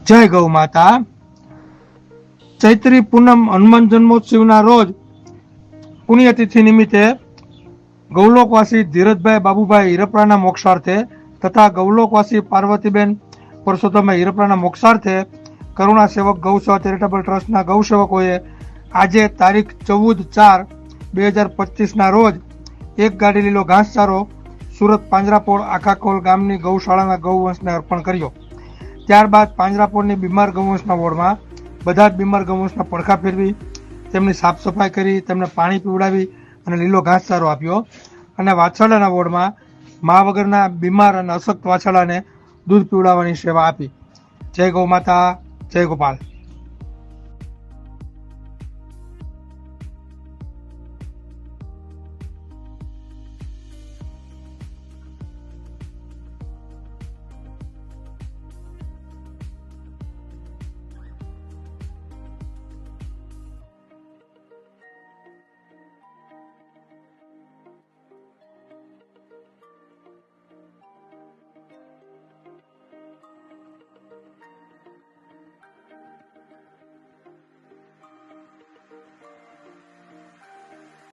જય ગૌ માતા. ચૈત્રી પૂનમ હનુમાન જન્મોત્સવના રોજ પુણ્યતિથિ નિમિત્તે ગૌલોકવાસી ધીરજભાઈ બાબુભાઈ હિરપરાના મોક્ષાર્થે તથા ગૌલોકવાસી પાર્વતીબેન પરસોત્તમ હિરપરાના મોક્ષાર્થે કરુણા સેવક ગૌ સેવા ચેરિટેબલ ટ્રસ્ટના ગૌ સેવકોએ આજે તારીખ ચૌદ ચાર બે હજાર પચીસના રોજ એક ગાડી લીલો ઘાસચારો સુરત પાંજરાપોળ આખાકોલ ગામની ગૌશાળાના ગૌવંશને અર્પણ કર્યો. ત્યારબાદ પાંજરાપોળની બીમાર ગૌવંશના વોર્ડમાં બધા જ બીમાર ગૌવંશના પડખા ફેરવી, તેમની સાફ સફાઈ કરી, તેમને પાણી પીવડાવી અને લીલો ઘાસચારો આપ્યો. અને વાછરડાના વોર્ડમાં મા વગરના બીમાર અને અશક્ત વાછરડાને દૂધ પીવડાવવાની સેવા આપી. જય ગૌ માતા, જય ગોપાલ.